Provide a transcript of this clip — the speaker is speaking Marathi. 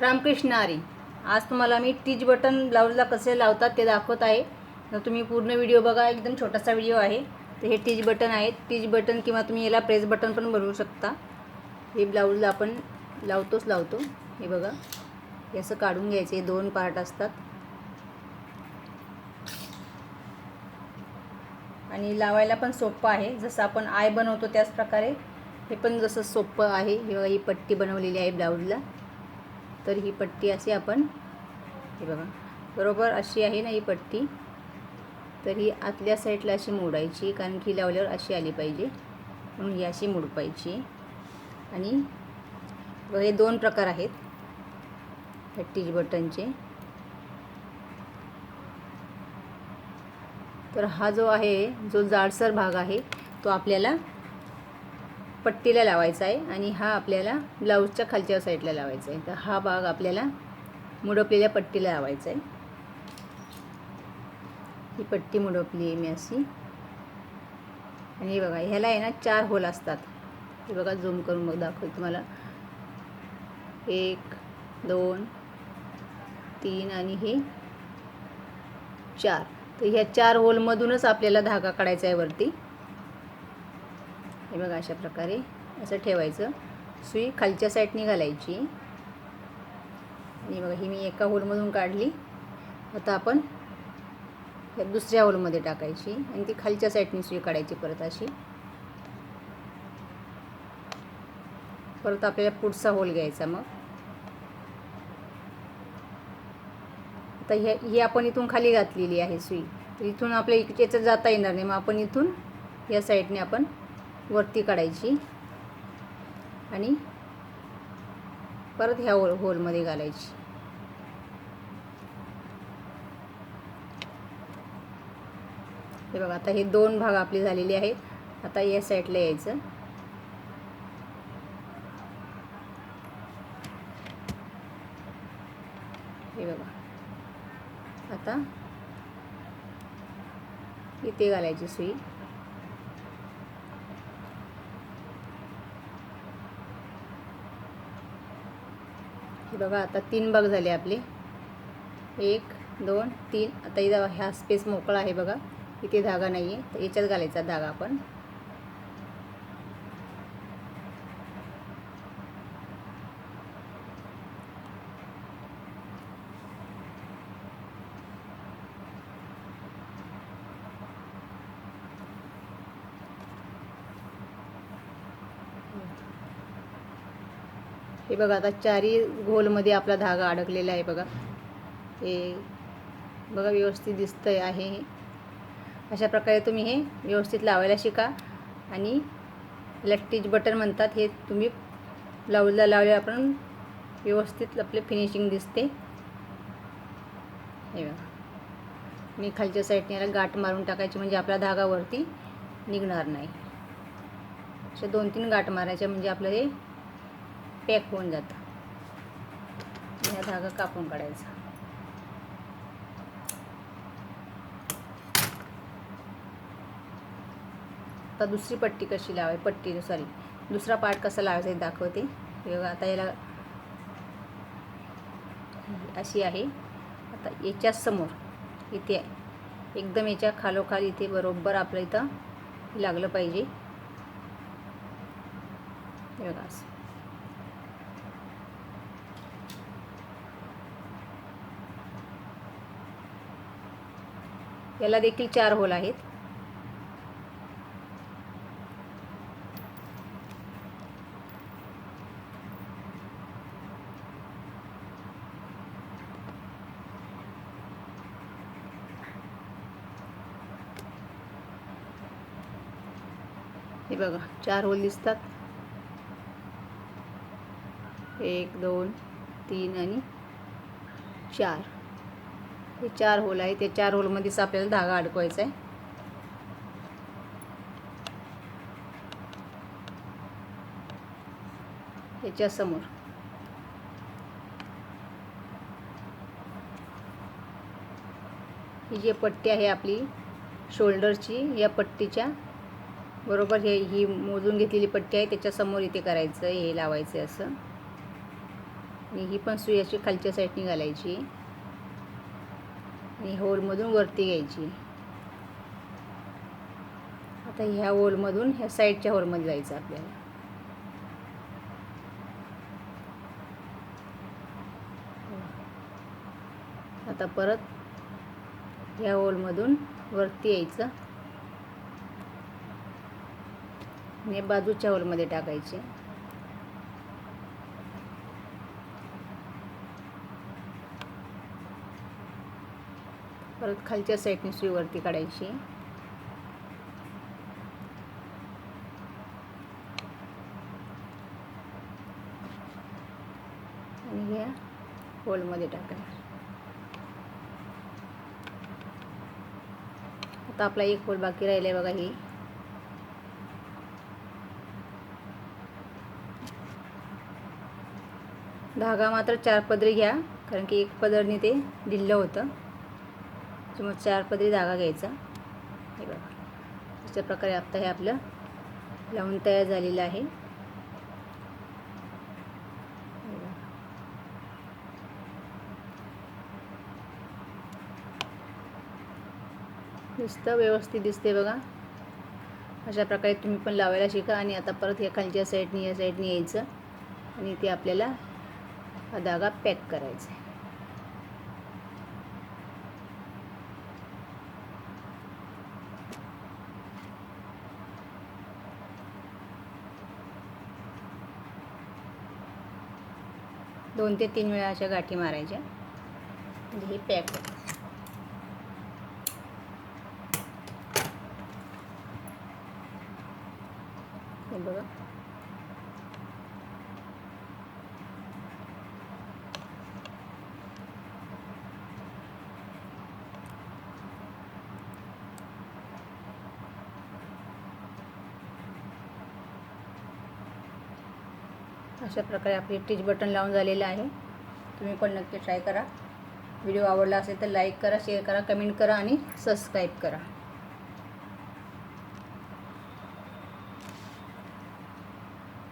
रामकृष्ण आरी आज तुम्हाला मी टीच बटन ब्लाऊजला कसे लावतात ते दाखवत आहे. तर तुम्ही पूर्ण व्हिडिओ बघा एकदम छोटासा व्हिडिओ आहे. तर हे टीच बटन आहे टीच बटन किंवा तुम्ही याला प्रेस बटन पण बनवू शकता. हे ब्लाऊजला आपण लावतोच लावतो. हे बघा. हे असं काढून घ्यायचे. हे दोन पार्ट असतात. आणि लावायला पण सोपं आहे. जसं आपण आय बनवतो त्याच प्रकारे हे पण जसं सोपं आहे. हे बघा ही पट्टी बनवलेली आहे ब्लाऊजला तर ही पट्टी अशी आपण हे बघा बरोबर अशी आहे ना ही पट्टी? तर ही आतल्या साईडला अशी मोडायची कारण की लावल्यावर अशी आली पाहिजे. म्हणून ही अशी मोडपायची. आणि हे दोन प्रकार आहेत टीच बटनचे. तर हा जो आहे जो जाडसर भाग आहे तो आपल्याला पट्टीला लावायचा आहे आणि हा आपल्याला ब्लाऊजच्या खालच्या साईडला लावायचा आहे. तर हा भाग आपल्याला मुडपलेल्या पट्टीला लावायचा आहे. ही पट्टी मुडपली आहे मी अशी. आणि हे बघा ह्याला आहे ना चार होल असतात. हे बघा झूम करून मग दाखव तुम्हाला. एक दोन तीन आणि हे चार. तर ह्या चार होलमधूनच आपल्याला धागा काढायचा आहे वरती. हे बघा अशा प्रकारे असं ठेवायचं. सुई खालच्या साईडनी घालायची. आणि बघा ही मी एका होलमधून काढली. आता आपण दुसऱ्या होलमध्ये टाकायची आणि ती खालच्या साईडनी सुई काढायची परत अशी. परत आपल्याला पुढचा होल घ्यायचा मग. आता हे ही आपण इथून खाली घातलेली आहे सुई. तर इथून आपल्या इकडे जाता येणार नाही. मग आपण इथून या साईडने आपण वरती काढायची. आणि परत ह्या होल होलमध्ये घालायची. हे बघा आता हे दोन भाग आपले झालेले आहेत. आता या साईडला यायचं. हे बघा. आता इथे घालायची सुई. बघा आता तीन बग झाले आपले. एक दोन तीन. आता इथं ह्या स्पेस मोकळा आहे बघा. इथे धागा नाही आहे तर याच्यात घालायचा धागा आपण. हे बघा आता चारी घोलमध्ये आपला धागा अडकलेला आहे बघा. हे बघा व्यवस्थित दिसतंय आहे हे. अशा प्रकारे तुम्ही हे व्यवस्थित लावायला शिका. आणि लट्टीज बटन म्हणतात हे तुम्ही ब्लाऊजला लावले आपण व्यवस्थित आपले फिनिशिंग दिसते. हे बघा. मी खालच्या साईडने याला गाठ मारून टाकायची म्हणजे आपला धागा वरती निघणार नाही. अशा दोन तीन गाठ मारायच्या म्हणजे आपलं हे पॅक होऊन जातं. ह्या धागा कापून काढायचा. आता दुसरी पट्टी कशी लावाय पट्टी सॉरी दुसरा पार्ट कसा लावायचा हे दाखवते. हे आता याला अशी आहे. आता याच्या समोर इथे आहे एकदम याच्या खालोखाल इथे बरोबर आपलं इथं लागलं पाहिजे. हे बघा असं. याला देखील चार होल आहेत. हे बघा चार होल दिसतात. एक दोन तीन आणि चार. हे चार होल आहे त्या चार होलमध्येच आपल्याला धागा अडकवायचा आहे याच्यासमोर ही जी पट्टी आहे आपली शोल्डरची या पट्टीच्या बरोबर हे ही मोजून घेतलेली पट्टी आहे. त्याच्यासमोर इथे करायचं हे लावायचं असं. आणि ही पण सुयाची खालच्या साईडने घालायची. आणि होलमधून वरती घ्यायची. आता ह्या होलमधून ह्या साईडच्या होलमध्ये जायचं आपल्याला. आता परत ह्या होलमधून वरती यायचं. आणि बाजूच्या होलमध्ये टाकायचे. परत खालच्या साईडने सुई वरती काढायची. आणि ह्या होलमध्ये टाकायचं. आता आपला एक होल बाकी राहिला आहे बघा ही. धागा मात्र चार पदरी घ्या कारण की एक पदरनी ते दिलं होतं. किंवा चार पदरी धागा घ्यायचा. हे बघा. अशा प्रकारे आता हे आपलं लावून तयार झालेलं आहे. दिसतं व्यवस्थित दिसते बघा. अशा प्रकारे तुम्ही पण लावायला शिका आणि आता परत या खालच्या साईडनी या साईडनी यायचं आणि ते आपल्याला हा धागा पॅक करायचा आहे. दोन ते तीन वेळा अशा गाठी मारायच्या. म्हणजे हे पॅक होतं हे बघा. अशा प्रकारे आपले टीच बटन लावून झालेलं आहे. तुम्ही पण नक्की ट्राय करा. व्हिडिओ आवडला असेल तर लाईक करा शेअर करा कमेंट करा आणि सबस्क्राईब करा.